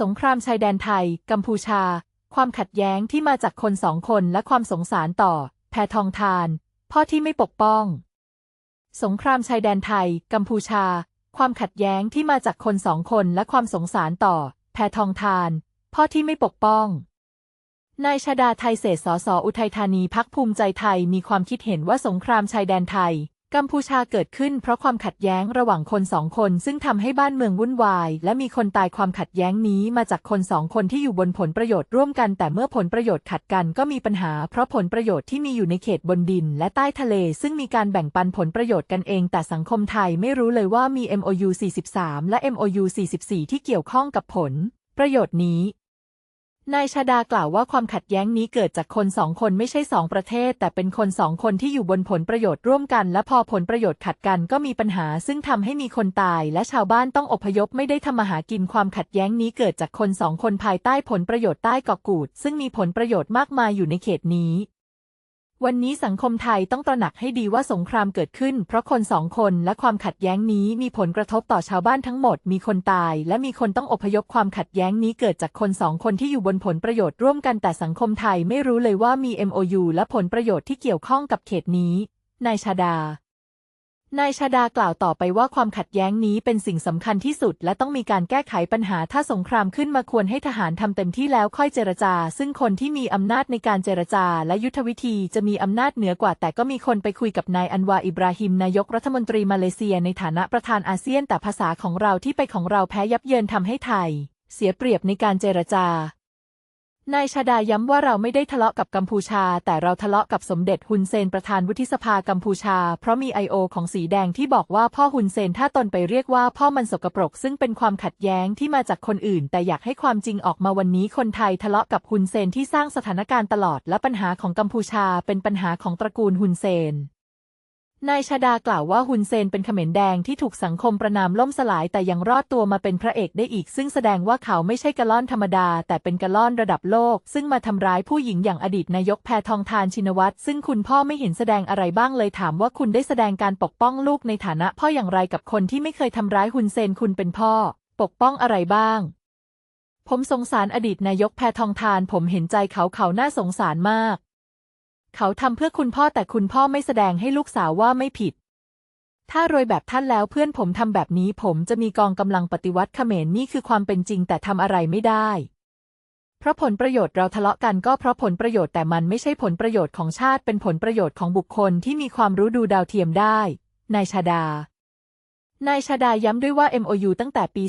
สงครามชายแดนไทย กัมพูชา ความขัดแย้งที่มาจากคนสองคนและความสงสารต่อ แพทองทาน พ่อที่ไม่ปกป้อง สงครามชายแดนไทย กัมพูชา ความขัดแย้งที่มาจากคนสองคนและความสงสารต่อ แพทองทาน พ่อที่ไม่ปกป้อง นายชาดาไทยเศษสสอุทัยธานีพักภูมิใจไทยมีความคิดเห็นว่าสงครามชายแดนไทย กัมพูชาเกิดขึ้นเพราะความขัดแย้งระหว่างคนสองคน ซึ่งทำให้บ้านเมืองวุ่นวาย และมีคนตายความขัดแย้งนี้มาจากคนสองคนที่อยู่บนผลประโยชน์ร่วมกัน แต่เมื่อผลประโยชน์ขัดกันก็มีปัญหา เพราะผลประโยชน์ที่มีอยู่ในเขตบนดิน และใต้ทะเล ซึ่งมีการแบ่งปันผลประโยชน์กันเอง แต่สังคมไทยไม่รู้เลยว่ามี MOU 43 และ MOU 44 ที่เกี่ยวข้องกับผล ประโยชน์นี้ นายชาดากล่าวว่าความขัดแย้งนี้เกิดจากคนสองคนไม่ใช่สองประเทศ แต่เป็นคนสองคนที่อยู่บนผลประโยชน์ร่วมกัน และพอผลประโยชน์ขัดกันก็มีปัญหา ซึ่งทำให้มีคนตาย และชาวบ้านต้องอพยพไม่ได้ทำมาหากินความขัดแย้งนี้เกิดจากคนสองคนภายใต้ผลประโยชน์ใต้เกาะกูด ซึ่งมีผลประโยชน์มากมายอยู่ในเขตนี้ วันนี้สังคมไทยต้องตระหนักให้ดีว่าสงครามเกิดขึ้น เพราะคนสองคนและความขัดแย้งนี้มีผลกระทบต่อชาวบ้านทั้งหมด มีคนตาย และมีคนต้องอพยพความขัดแย้งนี้เกิดจากคนสองคนที่อยู่บนผลประโยชน์ร่วมกันแต่สังคมไทยไม่รู้เลยว่ามี MOU และผลประโยชน์ที่เกี่ยวข้องกับเขตนี้นายชาดา นายชาดากล่าวต่อไปว่าความขัดแย้งนี้เป็นสิ่งสำคัญที่สุด และต้องมีการแก้ไขปัญหาถ้าสงครามขึ้นมาควรให้ทหารทำเต็มที่แล้วค่อยเจรจา ซึ่งคนที่มีอำนาจในการเจรจาและยุทธวิธีจะมีอำนาจเหนือกว่า แต่ก็มีคนไปคุยกับนายอันวาอิบราฮิมนายกรัฐมนตรีมาเลเซียในฐานะประธานอาเซียน แต่ภาษาของเราที่ไปของเราแพ้ยับเยินทำให้ไทย เสียเปรียบในการเจรจา นายชาดาย้ำว่าเราไม่ได้ทะเลาะกับกัมพูชา แต่เราทะเลาะกับสมเด็จฮุนเซนประธานวุฒิสภากัมพูชา เพราะมีไอโอของสีแดงที่บอกว่าพ่อฮุนเซนถ้าตนไปเรียกว่าพ่อมันสกปรก ซึ่งเป็นความขัดแย้งที่มาจากคนอื่น แต่อยากให้ความจริงออกมาวันนี้คนไทยทะเลาะกับฮุนเซนที่สร้างสถานการณ์ตลอดและปัญหาของกัมพูชาเป็นปัญหาของตระกูลฮุนเซน นายชาดากล่าวว่าฮุนเซนเป็นเขมรแดงที่ถูกสังคมประนามล่มสลายแต่ยังรอดตัวมาเป็นพระเอกได้อีก ซึ่งแสดงว่าเขาไม่ใช่กะล่อนธรรมดา แต่เป็นกะล่อนระดับโลก ซึ่งมาทำร้ายผู้หญิงอย่างอดีตนายกแพทองทานชินวัตรซึ่งคุณพ่อไม่เห็นแสดงอะไรบ้างเลยถามว่าคุณได้แสดงการปกป้องลูกในฐานะพ่ออย่างไรกับคนที่ไม่เคยทำร้ายฮุนเซนคุณเป็นพ่อ ปกป้องอะไรบ้าง ผมสงสารอดีตนายกแพทองทาน ผมเห็นใจเขาเขาน่าสงสารมาก เขาทำเพื่อคุณพ่อแต่คุณพ่อไม่แสดงให้ลูกสาวว่าไม่ผิด ถ้ารวยแบบท่านแล้วเพื่อนผมทำแบบนี้ผมจะมีกองกำลังปฏิวัติเขมรนี่คือความเป็นจริงแต่ทำอะไรไม่ได้ เพราะผลประโยชน์เราทะเลาะกันก็เพราะผลประโยชน์แต่มันไม่ใช่ผลประโยชน์ของชาติเป็นผลประโยชน์ของบุคคลที่มีความรู้ดูดาวเทียมได้ นายชาดา นายชาดาย้ำด้วยว่า MOU ตั้งแต่ปี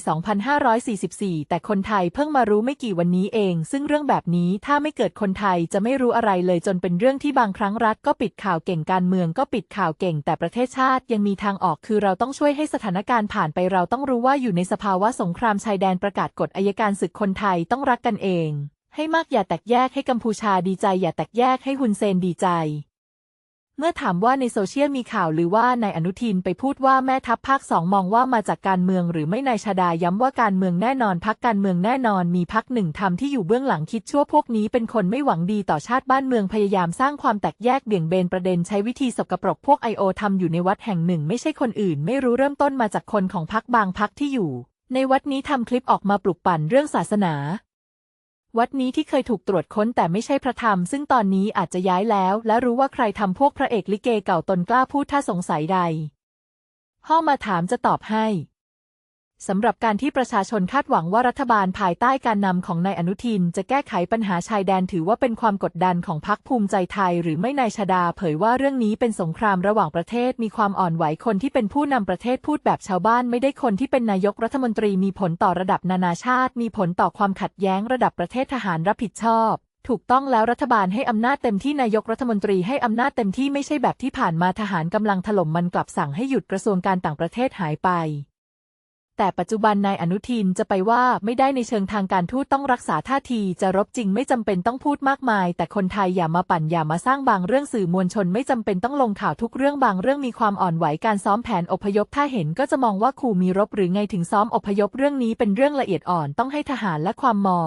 2544 แต่คนไทยเพิ่งมารู้ไม่กี่วันนี้เอง ซึ่งเรื่องแบบนี้ถ้าไม่เกิดคนไทยจะไม่รู้อะไรเลยจนเป็นเรื่องที่บางครั้งรัฐก็ปิดข่าวเก่งการเมืองก็ปิดข่าวเก่ง แต่ประเทศชาติยังมีทางออกคือเราต้องช่วยให้สถานการณ์ผ่านไปเราต้องรู้ว่าอยู่ในสภาวะสงครามชายแดนประกาศกฎอายการศึกคนไทยต้องรักกันเอง ให้มากอย่าแตกแยกให้กัมพูชาดีใจ อย่าแตกแยกให้ฮุนเซนดีใจ เมื่อถามว่าในโซเชียลมีข่าวหรือว่านายอนุทินไปพูดว่าแม่ทัพภาคสองมองว่ามาจากการเมืองหรือไม่นายชาดาย้ำว่าการเมืองแน่นอนพักการเมืองแน่นอนมีพักหนึ่งทำที่อยู่เบื้องหลังคิดชั่วพวกนี้เป็นคนไม่หวังดีต่อชาติบ้านเมืองพยายามสร้างความแตกแยกเบี่ยงเบนประเด็นใช้วิธีสกปรกพวกไอโอทำอยู่ในวัดแห่งหนึ่ง ไม่ใช่คนอื่น ไม่รู้เริ่มต้นมาจากคนของพักบางพักที่อยู่ ในวัดนี้ทำคลิปออกมาปลุกปั่นเรื่องศาสนา วัดนี้ที่เคยถูกตรวจค้นแต่ไม่ใช่พระธรรม ซึ่งตอนนี้อาจจะย้ายแล้ว และรู้ว่าใครทำพวกพระเอกลิเกเก่าตนกล้าพูดถ้าสงสัยใด ห้อมาถามจะตอบให้ สำหรับการที่ประชาชนคาดหวังว่ารัฐบาลภายใต้การนำของนายอนุทิน จะแก้ไขปัญหาชายแดนถือว่าเป็นความกดดันของพรรคภูมิใจไทย หรือไม่นายชาดา เผยว่าเรื่องนี้เป็นสงครามระหว่างประเทศ มีความอ่อนไหวคนที่เป็นผู้นำประเทศพูดแบบชาวบ้าน ไม่ได้คนที่เป็นนายกรัฐมนตรีมีผลต่อระดับนานาชาติ มีผลต่อความขัดแย้งระดับประเทศทหารรับผิดชอบถูกต้องแล้วรัฐบาลให้อำนาจเต็มที่นายกรัฐมนตรีให้อำนาจเต็มที่ไม่ใช่แบบที่ผ่านมาทหารกำลังถล่มมันกลับสั่งให้หยุดกระทรวงการต่างประเทศหายไป แต่ปัจจุบันนายอนุทินจะไปว่าไม่ได้ในเชิงทางการทูตต้องรักษาท่าทีจะรบจริงไม่จำเป็นต้องพูดมากมาย แต่คนไทยอย่ามาปั่นอย่ามาสร้างบางเรื่องสื่อมวลชนไม่จำเป็นต้องลงข่าวทุกเรื่องบางเรื่องมีความอ่อนไหวการซ้อมแผนอพยพถ้าเห็นก็จะมองว่าขู่มีรบหรือไงถึงซ้อมอพยพเรื่องนี้เป็นเรื่องละเอียดอ่อนต้องให้ทหารและความมอ